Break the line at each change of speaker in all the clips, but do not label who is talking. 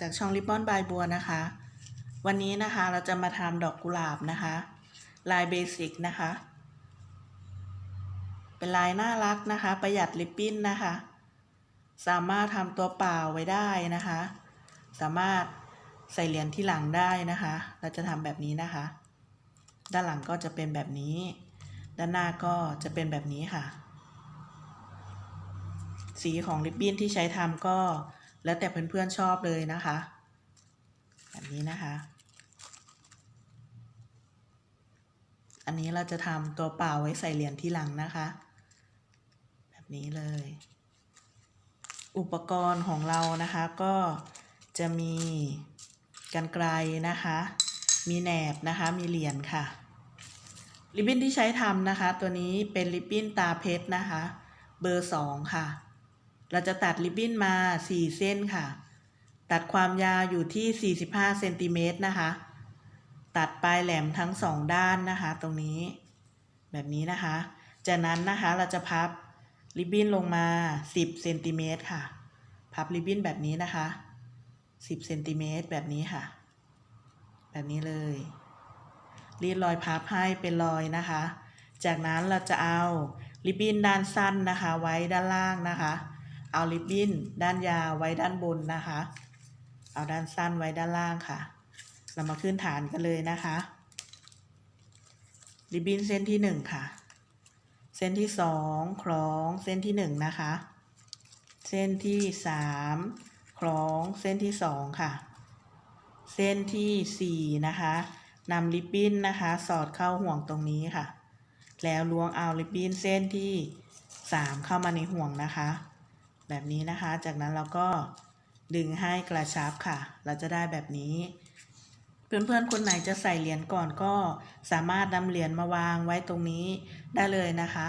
จากช่องริบบอนบายบัวนะคะ วันนี้นะคะเราจะมาทำดอกกุหลาบนะคะ ลายเบสิกนะคะ เป็นลายน่ารักนะคะ ประหยัดริบบิ้นนะคะ สามารถทำตัวเปล่าไว้ได้นะคะ สามารถใส่เหรียญที่หลังได้นะคะ เราจะทำแบบนี้นะคะ ด้านหลังก็จะเป็นแบบนี้ ด้านหน้าก็จะเป็นแบบนี้ค่ะ สีของริบบิ้นที่ใช้ทำก็ แล้วแต่เพื่อนๆชอบเลยนะคะ แบบนี้นะคะ อันนี้เราจะทำตัวเปล่าไว้ใส่เหรียญที่หลังนะคะ แบบนี้เลย อุปกรณ์ของเรานะคะก็จะมีกันไกลนะคะ มีแหนบนะคะ มีเหรียญค่ะริบบิ้นที่ใช้ทำนะคะ ตัวนี้เป็นริบบิ้นตาเพชรนะคะ เบอร์สองค่ะ เราจะตัดริบบิ้นมา 4 เส้นค่ะ ตัดความยาวอยู่ที่ 45เซนติเมตรนะคะ ตัดปลายแหลมทั้งสองด้านนะคะ ตรงนี้ แบบนี้นะคะ จากนั้นนะคะเราจะพับริบบิ้นลงมา 10เซนติเมตรค่ะ พับริบบิ้นแบบนี้นะคะ 10เซนติเมตรแบบนี้ค่ะ แบบนี้เลย รีดรอยพับให้เป็นรอยนะคะ จากนั้นเราจะเอาริบบิ้นด้านสั้นนะคะ ไว้ด้านล่างนะคะ เอาริบบิ้นด้านยาวไว้ด้านบนนะคะ เอาด้านสั้นไว้ด้านล่างค่ะ เรามาขึ้นฐานกันเลยนะคะ ริบบิ้นเส้นที่หนึ่งค่ะ เส้นที่สองคล้องเส้นที่หนึ่งนะคะ เส้นที่สามคล้องเส้นที่สองค่ะ เส้นที่สี่นะคะนำริบบิ้นนะคะ สอดเข้าห่วงตรงนี้ค่ะ แล้วล้วงเอาริบบิ้นเส้นที่สามเข้ามาในห่วงนะคะ แบบนี้นะคะ จากนั้นเราก็ดึงให้กระชับค่ะ เราจะได้แบบนี้ เพื่อนๆคนไหนจะใส่เหรียญก่อนก็สามารถนำเหรียญมาวางไว้ตรงนี้ได้เลยนะคะ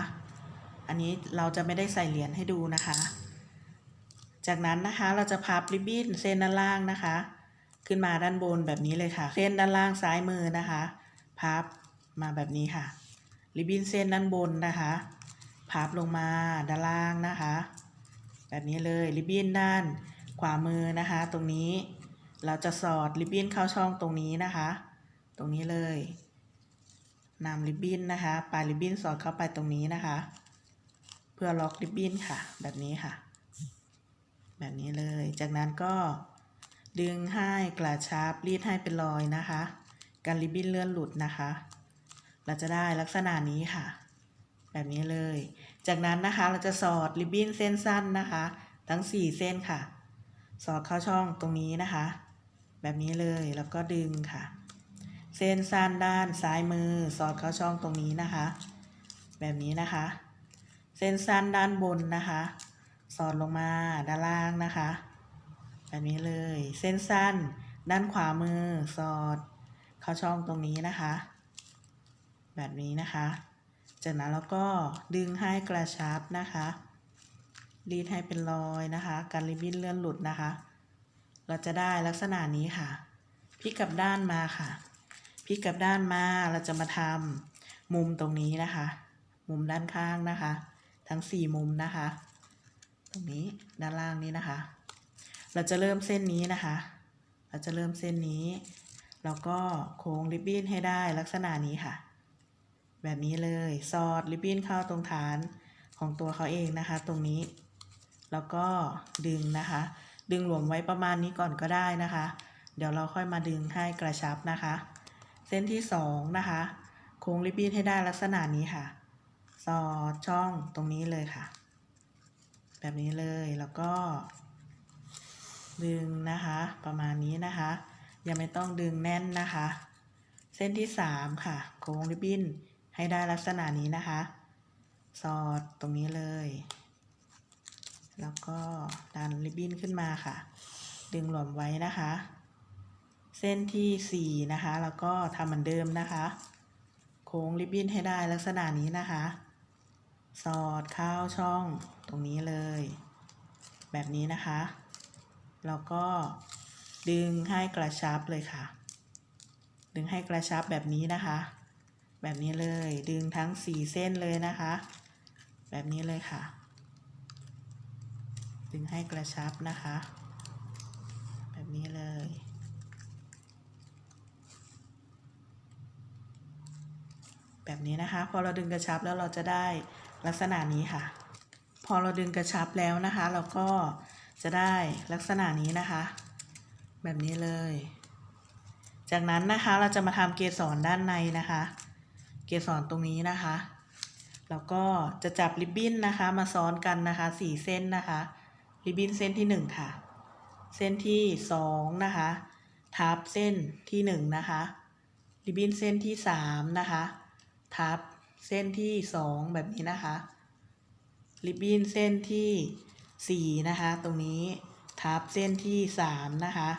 อันนี้เราจะไม่ได้ใส่เหรียญให้ดูนะคะ จากนั้นนะคะเราจะพับริบบิ้นเส้นด้านล่างนะคะ ขึ้นมาด้านบนแบบนี้เลยค่ะ เส้นด้านล่างซ้ายมือนะคะ พับมาแบบนี้ค่ะริบบิ้นเส้นด้านบนนะคะ พับลงมาด้านล่างนะคะ แบบนี้เลยริบบิ้นด้านขวามือนะคะ ตรงนี้เราจะสอดริบบิ้นเข้าช่องตรงนี้นะคะ ตรงนี้เลยนำริบบิ้นนะคะ ปลายริบบิ้นสอดเข้าไปตรงนี้นะคะ เพื่อล็อกริบบิ้นค่ะ แบบนี้ค่ะ แบบนี้เลย จากนั้นก็ดึงให้กระชับรีดให้เป็นรอยนะคะ การริบบิ้นเลื่อนหลุดนะคะ เราจะได้ลักษณะนี้ค่ะ แบบนี้เลย จากนั้นนะคะเราจะสอดริบบิ้นเส้นสั้นนะคะ ทั้ง 4 เส้นค่ะ สอดเข้าช่องตรงนี้นะคะ แบบนี้เลยแล้วก็ดึงค่ะ เส้นสั้นด้านซ้ายมือ สอดเข้าช่องตรงนี้นะคะ แบบนี้นะคะ เส้นสั้นด้านบนนะคะ สอดลงมาด้านล่างนะคะ แบบนี้เลย เส้นสั้น ด้านขวามือ สอด เข้าช่องตรงนี้นะคะ แบบนี้นะคะ จากนั้นเราก็ดึงให้กระชับนะคะ รีดให้เป็นรอยนะคะ การริบบิ้นเลื่อนหลุดนะคะ เราจะได้ลักษณะนี้ค่ะพลิกกลับด้านมาค่ะพลิกกลับด้านมาเราจะมาทำมุมตรงนี้นะคะ มุมด้านข้างนะคะ ทั้งสี่มุมนะคะ ตรงนี้ด้านล่างนี้นะคะ เราจะเริ่มเส้นนี้นะคะ เราจะเริ่มเส้นนี้แล้วก็โค้งริบบิ้นให้ได้ลักษณะนี้ค่ะ แบบนี้เลย สอดริบบิ้นเข้าตรงฐานของตัวเขาเองนะคะ ตรงนี้ แล้วก็ดึงนะคะ ดึงหลวมไว้ประมาณนี้ก่อนก็ได้นะคะ เดี๋ยวเราค่อยมาดึงให้กระชับนะคะ เส้นที่สองนะคะ โค้งริบบิ้นให้ได้ลักษณะนี้ค่ะ สอดช่องตรงนี้เลยค่ะ แบบนี้เลยแล้วก็ ดึงนะคะ ประมาณนี้นะคะ ยังไม่ต้องดึงแน่นนะคะ เส้นที่สามค่ะ โค้งริบบิ้น ให้ได้ลักษณะนี้นะคะ สอดตรงนี้เลย แล้วก็ดันริบบิ้นขึ้นมาค่ะ ดึงหลวมไว้นะคะ เส้นที่สี่นะคะ แล้วก็ทำเหมือนเดิมนะคะ โค้งริบบิ้นให้ได้ลักษณะนี้นะคะ สอดเข้าช่องตรงนี้เลย แบบนี้นะคะ แล้วก็ดึงให้กระชับเลยค่ะ ดึงให้กระชับแบบนี้นะคะ แบบนี้เลย ดึงทั้งสี่เส้นเลยนะคะ แบบนี้เลยค่ะ ดึงให้กระชับนะคะ แบบนี้เลยแบบนี้นะคะ พอเราดึงกระชับแล้วเราจะได้ลักษณะนี้ค่ะ พอเราดึงกระชับแล้วนะคะ เราก็จะได้ลักษณะนี้นะคะ แบบนี้เลย จากนั้นนะคะเราจะมาทำเกสรด้านในนะคะ เกสรตรงนี้นะคะ แล้วก็จะจับริบบิ้นนะคะ มาซ้อนกันนะคะสี่เส้นนะคะ ริบบิ้นเส้นที่หนึ่งค่ะ เส้นที่สองนะคะ ทับเส้นที่หนึ่งนะคะ ริบบิ้นเส้นที่สามนะคะ ทับเส้นที่สองแบบนี้นะคะ ริบบิ้นเส้นที่สี่นะคะ ตรงนี้ทับเส้นที่สามนะคะ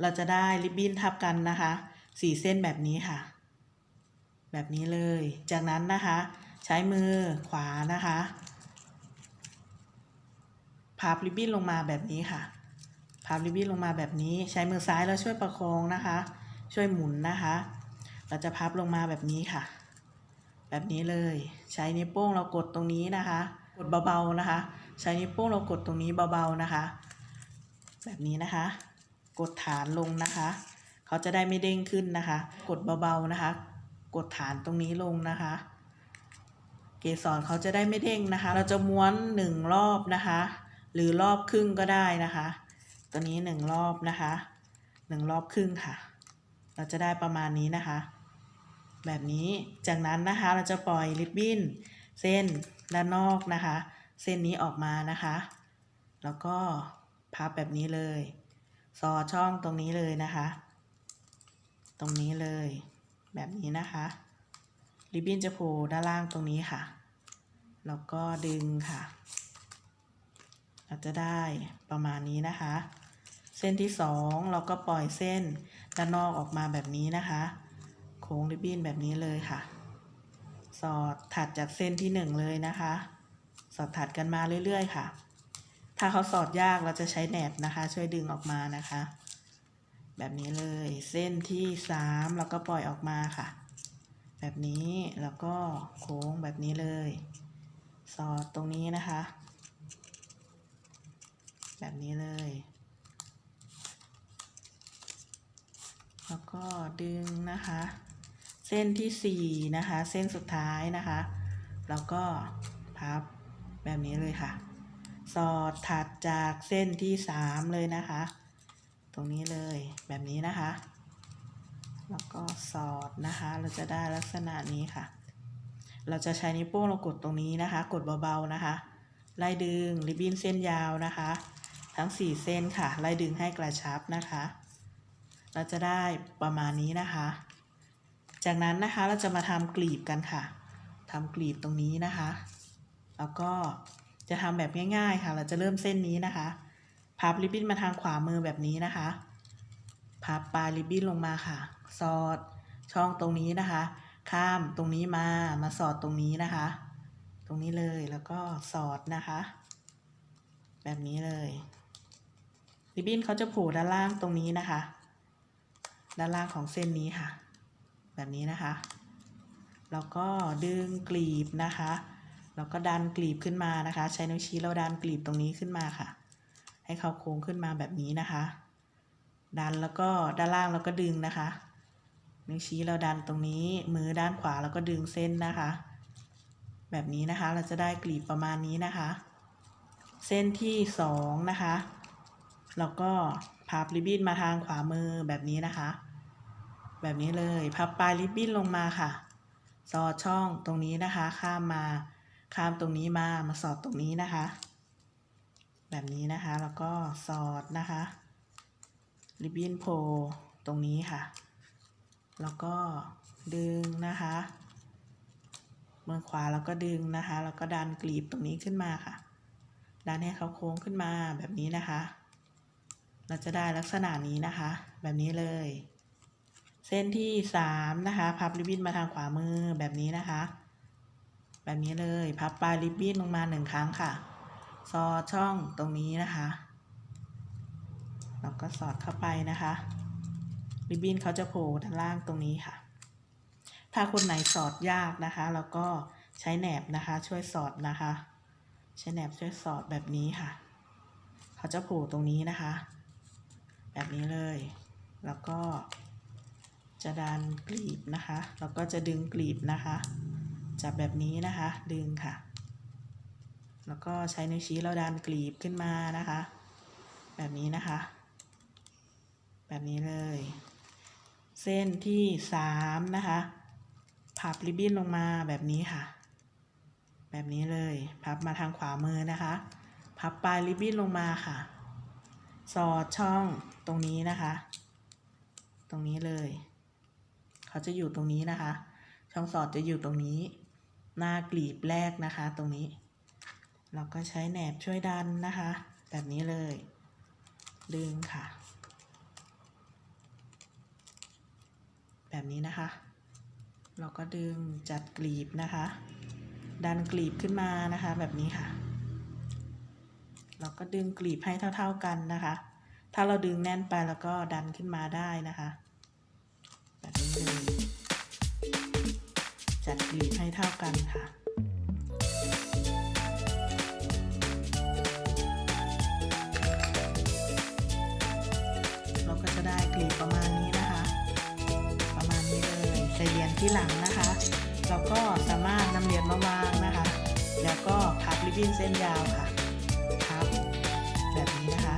เราจะได้ริบบิ้นทับกันนะคะสี่เส้นแบบนี้ค่ะ แบบนี้เลย จากนั้นนะคะ ใช้มือขวานะคะพับริบบิ้นลงมาแบบนี้ค่ะพับริบบิ้นลงมาแบบนี้ ใช้มือซ้ายแล้วช่วยประคองนะคะ ช่วยหมุนนะคะ เราจะพับลงมาแบบนี้ค่ะ แบบนี้เลย ใช้นิ้วโป้งเรากดตรงนี้นะคะ กดเบาๆนะคะ ใช้นิ้วโป้งเรากดตรงนี้เบาๆนะคะ แบบนี้นะคะ กดฐานลงนะคะ เขาจะได้ไม่เด้งขึ้นนะคะ กดเบาๆนะคะ กดฐานตรงนี้ลงนะคะ เกสรเขาจะได้ไม่เด้งนะคะ เราจะม้วนหนึ่งรอบนะคะ หรือรอบครึ่งก็ได้นะคะ ตัวนี้หนึ่งรอบนะคะหนึ่งรอบครึ่งค่ะ เราจะได้ประมาณนี้นะคะ แบบนี้จากนั้นนะคะเราจะปล่อยริบบิ้นเส้นด้านนอกนะคะ เส้นนี้ออกมานะคะ แล้วก็พับแบบนี้เลยซอช่องตรงนี้เลยนะคะ ตรงนี้เลย แบบนี้นะคะ ริบบิ้นจะโผล่ด้านล่างตรงนี้ค่ะ แล้วก็ดึงค่ะ เราจะได้ประมาณนี้นะคะ เส้นที่สองเราก็ปล่อยเส้นด้านนอกออกมาแบบนี้นะคะ โค้งริบบิ้นแบบนี้เลยค่ะ สอดถัดจากเส้นที่หนึ่งเลยนะคะ สอดถัดกันมาเรื่อยๆค่ะ ถ้าเขาสอดยากเราจะใช้แหนบนะคะ ช่วยดึงออกมานะคะ แบบนี้เลย เส้นที่สามเราก็ปล่อยออกมาค่ะ แบบนี้แล้วก็โค้งแบบนี้เลย สอดตรงนี้นะคะ แบบนี้เลย แล้วก็ดึงนะคะ เส้นที่สี่นะคะ เส้นสุดท้ายนะคะ แล้วก็พับแบบนี้เลยค่ะ สอดถัดจากเส้นที่สามเลยนะคะ ตรงนี้เลยแบบนี้นะคะ แล้วก็สอดนะคะ เราจะได้ลักษณะนี้ค่ะ เราจะใช้นิ้วโป้งเรากดตรงนี้นะคะ กดเบาๆนะคะ ไล่ดึงริบบิ้นเส้นยาวนะคะ ทั้งสี่เส้นค่ะ ไล่ดึงให้กระชับนะคะ เราจะได้ประมาณนี้นะคะ จากนั้นนะคะเราจะมาทำกลีบกันค่ะทำกลีบตรงนี้นะคะ แล้วก็จะทำแบบง่าย ๆค่ะ เราจะเริ่มเส้นนี้นะคะ พับริบบิ้นมาทางขวามือแบบนี้นะคะ พับปลายริบบิ้นลงมาค่ะ สอดช่องตรงนี้นะคะ ข้ามตรงนี้มา มาสอดตรงนี้นะคะ ตรงนี้เลยแล้วก็สอดนะคะ แบบนี้เลย ริบบิ้นเขาจะผล่ด้านล่างตรงนี้นะคะ ด้านล่างของเส้นนี้ค่ะ แบบนี้นะคะ แล้วก็ดึงกลีบนะคะ แล้วก็ดันกลีบขึ้นมานะคะ ใช้นิ้วชี้เราดันกลีบตรงนี้ขึ้นมาค่ะ ให้เขาโค้งขึ้นมาแบบนี้นะคะ ดันแล้วก็ด้านล่างเราก็ดึงนะคะนิ้วชี้เราดันตรงนี้มือด้านขวาแล้วก็ดึงเส้นนะคะ แบบนี้นะคะเราจะได้กลีบประมาณนี้นะคะ เส้นที่สองนะคะแล้วก็พับริบบิ้นมาทางขวามือแบบนี้นะคะ แบบนี้เลยพับปลายริบบิ้นลงมาค่ะ สอดช่องตรงนี้นะคะ ข้ามมาข้ามตรงนี้มามาสอดตรงนี้นะคะ แบบนี้นะคะ แล้วก็สอดนะคะริบบิ้นโผล่ตรงนี้ค่ะ แล้วก็ดึงนะคะมือขวาแล้วก็ดึงนะคะ แล้วก็ดันกลีบตรงนี้ขึ้นมาค่ะ ดันให้เขาโค้งขึ้นมาแบบนี้นะคะ เราจะได้ลักษณะนี้นะคะ แบบนี้เลย เส้นที่สามนะคะพับริบบิ้นมาทางขวามือแบบนี้นะคะ แบบนี้เลยพับปลายริบบิ้นลงมาหนึ่งครั้งค่ะ สอดช่องตรงนี้นะคะแล้วก็สอดเข้าไปนะคะ ริบบิ้นเขาจะโผล่ด้านล่างตรงนี้ค่ะ ถ้าคนไหนสอดยากนะคะแล้วก็ใช้แหนบนะคะช่วยสอดนะคะ ใช้แหนบช่วยสอดแบบนี้ค่ะ เขาจะโผล่ตรงนี้นะคะ แบบนี้เลย แล้วก็จะดันกลีบนะคะ แล้วก็จะดึงกลีบนะคะ จับแบบนี้นะคะ ดึงค่ะ แล้วก็ใช้นิ้วชี้เราดันกลีบขึ้นมานะคะ แบบนี้นะคะ แบบนี้เลย เส้นที่สามนะคะพับริบบิ้นลงมาแบบนี้ค่ะ แบบนี้เลยพับมาทางขวามือนะคะ พับปลายริบบิ้นลงมาค่ะ สอดช่องตรงนี้นะคะ ตรงนี้เลย เขาจะอยู่ตรงนี้นะคะ ช่องสอดจะอยู่ตรงนี้ หน้ากลีบแรกนะคะ ตรงนี้ เราก็ใช้แหนบช่วยดันนะคะ แบบนี้เลย ดึงค่ะ แบบนี้นะคะ เราก็ดึงจัดกลีบนะคะ ดันกลีบขึ้นมานะคะ แบบนี้ค่ะ เราก็ดึงกลีบให้เท่า ๆกันนะคะ ถ้าเราดึงแน่นไปแล้วก็ดันขึ้นมาได้นะคะ แบบนี้เลยจัดกลีบให้เท่ากันค่ะ ที่หลังนะคะ เราก็สามารถนำเหรียญมาวางนะคะ แล้วก็พับริบบิ้นเส้นยาวค่ะพับแบบนี้นะคะ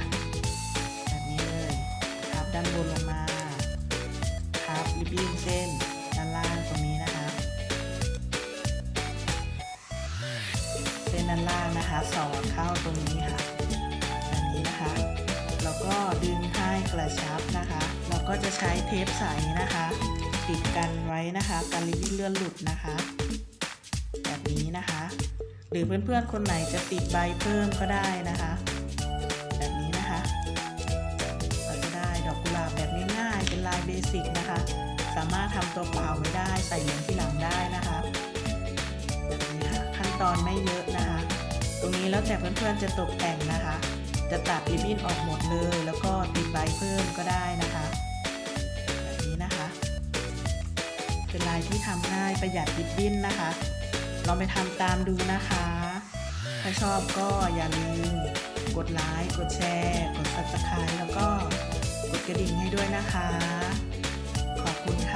แบบนี้เลยพับด้านบนลงมาพับริบบิ้นเส้นด้านล่างตรงนี้นะคะ เส้นด้านล่างนะคะสอดเข้าตรงนี้ค่ะแบบนี้นะคะแล้วก็ดึงให้กระชับนะคะ เราก็จะใช้เทปใสนะคะ ติดกันไว้นะคะกันริบบิ้นเลื่อนหลุดนะคะ แบบนี้นะคะ หรือเพื่อนๆคนไหนจะติดใบเพิ่มก็ได้นะคะ แบบนี้นะคะเราจะได้ดอกกุหลาบแบบง่ายๆเป็นลายเบสิกนะคะ สามารถทำตัวเปล่าไม่ได้ใส่เหรียญที่หลังได้นะคะแบบนี้ค่ะขั้นตอนไม่เยอะนะคะ ตรงนี้แล้วแต่เพื่อนๆจะตกแต่งนะคะ จะตัดริบบิ้นออกหมดเลย แล้วก็ติดใบเพิ่มก็ได้นะ ประหยัดดิบดิ้นนะคะ ลองไปทำตามดูนะคะ ถ้าชอบก็อย่าลืมกดไลค์กดแชร์ กด subscribe แล้วก็กดกระดิ่งให้ด้วยนะคะ ขอบคุณค่ะ